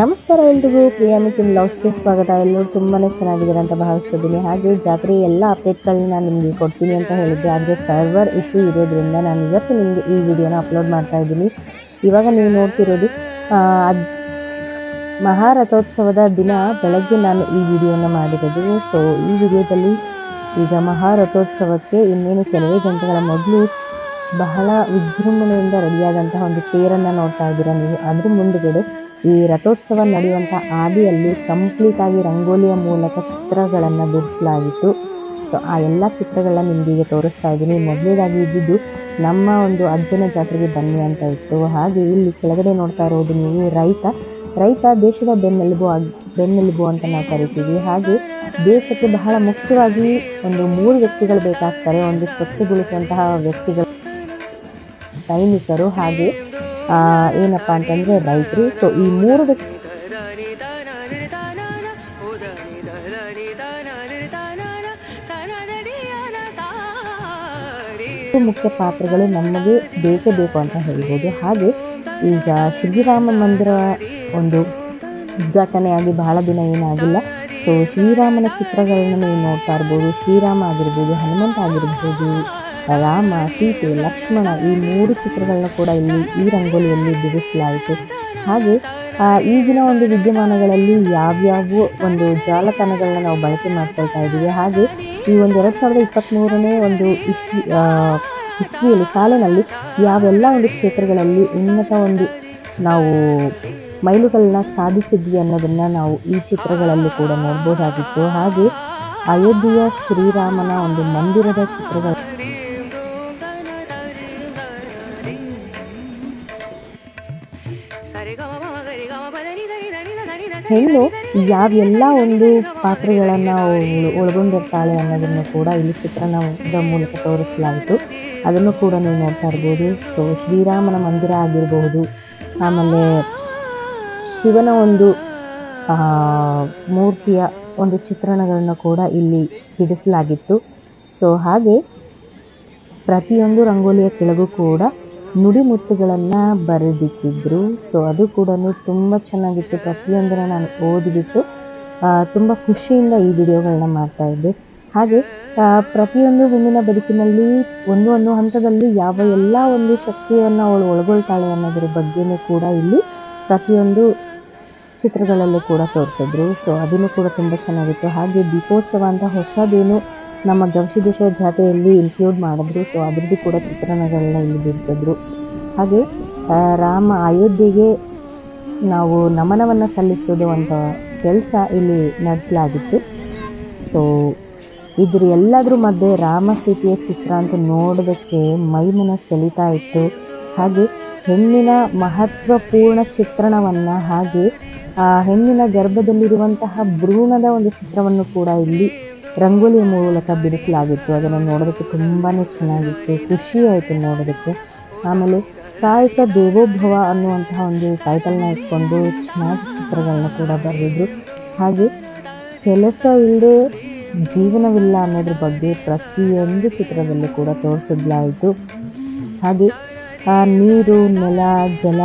ನಮಸ್ಕಾರ ಎಲ್ರಿಗೂ, ಪ್ರಿಯಾ ಲವ್ ಲವ್ಸ್ಗೆ ಸ್ವಾಗತ. ಎಲ್ಲರೂ ತುಂಬಾ ಚೆನ್ನಾಗಿದ್ದಾರೆ ಅಂತ ಭಾವಿಸ್ತಿದ್ದೀನಿ. ಹಾಗೆ ಜಾತ್ರೆ ಎಲ್ಲ ಅಪ್ಡೇಟ್ಗಳನ್ನ ನಾನು ನಿಮಗೆ ಕೊಡ್ತೀನಿ ಅಂತ ಹೇಳಿದ್ದೆ. ಆದರೆ ಸರ್ವರ್ ಇಶ್ಯೂ ಇರೋದ್ರಿಂದ ನಾನು ಇವತ್ತು ನಿಮಗೆ ಈ ವಿಡಿಯೋನ ಅಪ್ಲೋಡ್ ಮಾಡ್ತಾ ಇದ್ದೀನಿ. ಇವಾಗ ನೀವು ನೋಡ್ತಿರೋದು ಅದು ಮಹಾರಥೋತ್ಸವದ ದಿನ ಬೆಳಗ್ಗೆ ನಾನು ಈ ವಿಡಿಯೋನ ಮಾಡಿರೋದು. ಸೊ ಈ ವಿಡಿಯೋದಲ್ಲಿ ಈಗ ಮಹಾರಥೋತ್ಸವಕ್ಕೆ ಇನ್ನೇನು ಕೆಲವೇ ಗಂಟೆಗಳ ಮೊದಲು ಬಹಳ ವಿಜೃಂಭಣೆಯಿಂದ ರೆಡಿಯಾದಂತಹ ಒಂದು ತೇರನ್ನು ನೋಡ್ತಾ ಇದ್ದೀರಾ ನೀವು. ಅದ್ರ ಮುಂದುಗಡೆ ಈ ರಥೋತ್ಸವ ನಡೆಯುವಂಥ ಹಾದಿಯಲ್ಲಿ ಕಂಪ್ಲೀಟ್ ಆಗಿ ರಂಗೋಲಿಯ ಮೂಲಕ ಚಿತ್ರಗಳನ್ನು ಬಿಡಿಸಲಾಗಿತ್ತು. ಸೊ ಆ ಎಲ್ಲ ಚಿತ್ರಗಳನ್ನ ನಿಮಗೆ ತೋರಿಸ್ತಾ ಇದ್ದೀನಿ. ಮೊದಲೇದಾಗಿ ಇದ್ದಿದ್ದು ನಮ್ಮ ಒಂದು ಅಜ್ಜನ ಜಾತ್ರೆಗೆ ಬನ್ನಿ ಅಂತ ಇತ್ತು. ಹಾಗೆ ಇಲ್ಲಿ ಕೆಳಗಡೆ ನೋಡ್ತಾ ಇರೋದು ನೀವು ರೈತ. ರೈತ ದೇಶದ ಬೆನ್ನೆಲುಬು ಆಗಿ, ಬೆನ್ನೆಲುಬು ಅಂತ ನಾವು ಕರಿತೀವಿ. ಹಾಗೆ ದೇಶಕ್ಕೆ ಬಹಳ ಮುಖ್ಯವಾಗಿ ಒಂದು ಮೂರು ವ್ಯಕ್ತಿಗಳು ಬೇಕಾಗ್ತಾರೆ. ಒಂದು ಸ್ವಚ್ಛಗೊಳಿಸುವಂತಹ ವ್ಯಕ್ತಿಗಳು ಸೈನಿಕರು. ಹಾಗೆ ಏನಪ್ಪ ಅಂತಂದರೆ ರೈತರು ಸೊ ಈ ಮೂರು ಮುಖ್ಯ ಪಾತ್ರಗಳು ನಮಗೆ ಬೇಕೇ ಬೇಕು ಅಂತ ಹೇಳ್ಬೋದು. ಹಾಗೆ ಈಗ ಶ್ರೀರಾಮ ಮಂದಿರ ಒಂದು ಉದ್ಘಾಟನೆಯಾಗಿ ಬಹಳ ದಿನ ಏನಾಗಿಲ್ಲ. ಸೊ ಶ್ರೀರಾಮನ ಚಿತ್ರಗಳನ್ನು ನೀವು ನೋಡ್ತಾ ಇರ್ಬೋದು. ಶ್ರೀರಾಮ ಆಗಿರ್ಬೋದು, ಹನುಮಂತ ಆಗಿರ್ಬೋದು ರಾಮ ಸೀತೆ ಲಕ್ಷ್ಮಣ ಈ ಮೂರು ಚಿತ್ರಗಳನ್ನ ಕೂಡ ಇಲ್ಲಿ ಈ ರಂಗೋಲಿಯಲ್ಲಿ ಬಿಡಿಸಲಾಯಿತು. ಹಾಗೆ ಈಗಿನ ಒಂದು ವಿದ್ಯಮಾನಗಳಲ್ಲಿ ಯಾವ್ಯಾವ ಒಂದು ಜಾಲತಾಣಗಳನ್ನ ನಾವು ಬಳಕೆ ಮಾಡ್ಕೊಳ್ತಾ ಇದ್ದೀವಿ. ಹಾಗೆ, ಈ ಒಂದು ಎರಡು ಸಾವಿರದ ಇಪ್ಪತ್ತ್ಮೂರನೇ ಒಂದು ಇಸ್ವಿ ಇಸ್ವಿಯಲ್ಲಿ, ಸಾಲಿನಲ್ಲಿ ಯಾವೆಲ್ಲ ಒಂದು ಕ್ಷೇತ್ರಗಳಲ್ಲಿ ಉನ್ನತ ಒಂದು ನಾವು ಮೈಲುಗಳನ್ನ ಸಾಧಿಸಿದ್ವಿ ಅನ್ನೋದನ್ನು ನಾವು ಈ ಚಿತ್ರಗಳಲ್ಲಿ ಕೂಡ ನೋಡ್ಬೋದಾಗಿತ್ತು. ಹಾಗೆ, ಅಯೋಧ್ಯೆಯ ಶ್ರೀರಾಮನ ಒಂದು ಮಂದಿರದ ಚಿತ್ರಗಳು ಹೆಣ್ಣು ಯಾವೆಲ್ಲ ಒಂದು ಪಾತ್ರಗಳನ್ನು ಒಳಗೊಂಡಿರ್ತಾಳೆ ಅನ್ನೋದನ್ನು ಕೂಡ ಇಲ್ಲಿ ಚಿತ್ರಣದ ಮೂಲಕ ತೋರಿಸಲಾಯಿತು. ಅದನ್ನು ಕೂಡ ನೀವು ನೋಡ್ತಾ ಇರ್ಬೋದು. ಸೊ ಶ್ರೀರಾಮನ ಮಂದಿರ ಆಗಿರಬಹುದು. ಆಮೇಲೆ ಶಿವನ ಒಂದು ಮೂರ್ತಿಯ ಒಂದು ಚಿತ್ರಣಗಳನ್ನು ಕೂಡ ಇಲ್ಲಿ ಬಿಡಿಸಲಾಗಿತ್ತು ಸೊ ಹಾಗೆ ಪ್ರತಿಯೊಂದು ರಂಗೋಲಿಯ ಕೆಳಗೂ ಕೂಡ ನುಡಿಮುತ್ತುಗಳನ್ನು ಬರೆದಿಟ್ಟಿದ್ರು. ಸೊ ಅದು ಕೂಡ ತುಂಬ ಚೆನ್ನಾಗಿತ್ತು. ಪ್ರತಿಯೊಂದನ್ನು ನಾನು ಓದಿಬಿಟ್ಟು ತುಂಬ ಖುಷಿಯಿಂದ ಈ ವಿಡಿಯೋಗಳನ್ನ ಮಾಡ್ತಾ ಇದ್ದೆ. ಹಾಗೆ ಪ್ರತಿಯೊಂದು ಹೆಣ್ಣಿನ ಬದುಕಿನಲ್ಲಿ, ಒಂದು ಒಂದು ಹಂತದಲ್ಲಿ ಯಾವ ಎಲ್ಲ ಒಂದು ಶಕ್ತಿಯನ್ನು ಅವಳು ಒಳಗೊಳ್ತಾಳೆ ಅನ್ನೋದ್ರ ಬಗ್ಗೆನೂ ಕೂಡ ಇಲ್ಲಿ ಪ್ರತಿಯೊಂದು ಚಿತ್ರಗಳಲ್ಲೂ ಕೂಡ ತೋರಿಸಿದ್ರು. ಸೊ ಅದನ್ನು ಕೂಡ ತುಂಬ ಚೆನ್ನಾಗಿತ್ತು. ಹಾಗೆ ದೀಪೋತ್ಸವ ಅಂತ ಹೊಸದೇನು ನಮ್ಮ ಗವಿಸಿದ್ದೇಶ್ವರ ಜಾತ್ರೆಯಲ್ಲಿ ಇನ್ಕ್ಲೂಡ್ ಮಾಡಿದ್ರು. ಸೊ ಅದರದ್ದು ಕೂಡ ಚಿತ್ರಣಗಳನ್ನ ಇಲ್ಲಿ ಬಿಡಿಸಿದ್ರು. ಹಾಗೆ ರಾಮ ಅಯೋಧ್ಯೆಗೆ ನಾವು ನಮನವನ್ನು ಸಲ್ಲಿಸೋದು ಅಂತ ಕೆಲಸ ಇಲ್ಲಿ ನಡೆಸಲಾಗಿತ್ತು. ಸೊ ಇದ್ರ ಎಲ್ಲದರ ಮಧ್ಯೆ ರಾಮ ಸೀತೆಯ ಚಿತ್ರ ಅಂತ ನೋಡೋದಕ್ಕೆ ಮೈಮನ ಸೆಳಿತಾ ಇತ್ತು. ಹಾಗೆ, ಹೆಣ್ಣಿನ ಮಹತ್ವಪೂರ್ಣ ಚಿತ್ರಣವನ್ನು ಹಾಗೆ, ಆ, ಹೆಣ್ಣಿನ ಗರ್ಭದಲ್ಲಿರುವಂತಹ ಭ್ರೂಣದ ಒಂದು ಚಿತ್ರವನ್ನು ಕೂಡ ಇಲ್ಲಿ ರಂಗೋಲಿಯ ಮೂಲಕ ಬಿಡಿಸಲಾಗಿತ್ತು. ಅದನ್ನು ನೋಡೋದಕ್ಕೆ ತುಂಬಾ ಚೆನ್ನಾಗಿತ್ತು. ಖುಷಿ ಆಯಿತು ನೋಡೋದಕ್ಕೆ. ಆಮೇಲೆ ಕಾಯಕ ದೇವೋಭವ ಅನ್ನುವಂತಹ ಒಂದು ಟೈಟಲ್ನ ಇಟ್ಕೊಂಡು ಚೆನ್ನಾಗಿ ಚಿತ್ರಗಳನ್ನ ಕೂಡ ಬರೆದಿದ್ರು. ಹಾಗೆ ಕೆಲಸ ಇಲ್ಲದೆ ಜೀವನವಿಲ್ಲ ಅನ್ನೋದ್ರ ಬಗ್ಗೆ ಪ್ರತಿಯೊಂದು ಚಿತ್ರದಲ್ಲಿ ಕೂಡ ತೋರಿಸಿದ್ಲಾಯಿತು. ಹಾಗೆ, ಆ ನೀರು, ನೆಲ, ಜಲ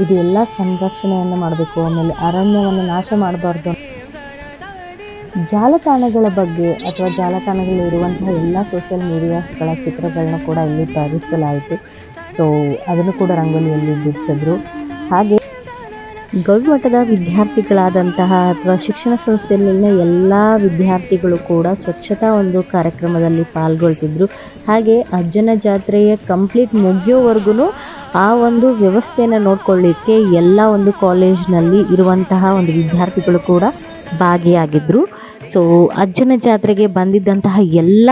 ಇದೆಲ್ಲ ಸಂರಕ್ಷಣೆಯನ್ನು ಮಾಡಬೇಕು. ಆಮೇಲೆ ಅರಣ್ಯವನ್ನು ನಾಶ ಮಾಡಬಾರ್ದು. ಜಾಲತಾಣಗಳ ಬಗ್ಗೆ ಅಥವಾ ಜಾಲತಾಣಗಳಲ್ಲಿ ಇರುವಂತಹ ಎಲ್ಲ ಸೋಷಿಯಲ್ ಮೀಡಿಯಾಸ್ಗಳ ಚಿತ್ರಗಳನ್ನ ಕೂಡ ಇಲ್ಲಿ ತರಿಸಲಾಯಿತು ಸೊ ಅದನ್ನು ಕೂಡ ರಂಗೋಲಿಯಲ್ಲಿ ಬಿಡಿಸಿದ್ರು. ಹಾಗೆ ಗವಿಮಠದ ವಿದ್ಯಾರ್ಥಿಗಳಾದಂತಹ ಅಥವಾ ಶಿಕ್ಷಣ ಸಂಸ್ಥೆಯಲ್ಲಿನ ಎಲ್ಲ ವಿದ್ಯಾರ್ಥಿಗಳು ಕೂಡ ಸ್ವಚ್ಛತಾ ಒಂದು ಕಾರ್ಯಕ್ರಮದಲ್ಲಿ ಪಾಲ್ಗೊಳ್ತಿದ್ರು. ಹಾಗೆ ಅಜ್ಜನ ಜಾತ್ರೆಯ ಕಂಪ್ಲೀಟ್ ಮುಗಿಯೋವರೆಗೂ ಆ ಒಂದು ವ್ಯವಸ್ಥೆಯನ್ನು ನೋಡ್ಕೊಳ್ಳಿಕ್ಕೆ ಎಲ್ಲ ಒಂದು ಕಾಲೇಜ್ನಲ್ಲಿ ಇರುವಂತಹ ಒಂದು ವಿದ್ಯಾರ್ಥಿಗಳು ಕೂಡ ಭಾಗಿಯಾಗಿದ್ದರು ಸೊ ಅಜ್ಜನ ಜಾತ್ರೆಗೆ ಬಂದಿದ್ದಂತಹ ಎಲ್ಲ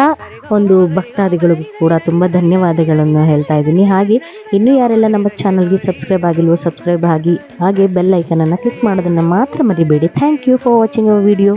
ಒಂದು ಭಕ್ತಾದಿಗಳಿಗೂ ಕೂಡ ತುಂಬ ಧನ್ಯವಾದಗಳನ್ನು ಹೇಳ್ತಾ ಇದ್ದೀನಿ. ಹಾಗೆ, ಇನ್ನೂ ಯಾರೆಲ್ಲ ನಮ್ಮ ಚಾನಲ್ಗೆ ಸಬ್ಸ್ಕ್ರೈಬ್ ಆಗಿಲ್ವೋ, ಸಬ್ಸ್ಕ್ರೈಬ್ ಆಗಿ, ಹಾಗೆ ಬೆಲ್ ಐಕನನ್ನು ಕ್ಲಿಕ್ ಮಾಡೋದನ್ನು ಮಾತ್ರ ಮರಿಬೇಡಿ. Thank you for watching our video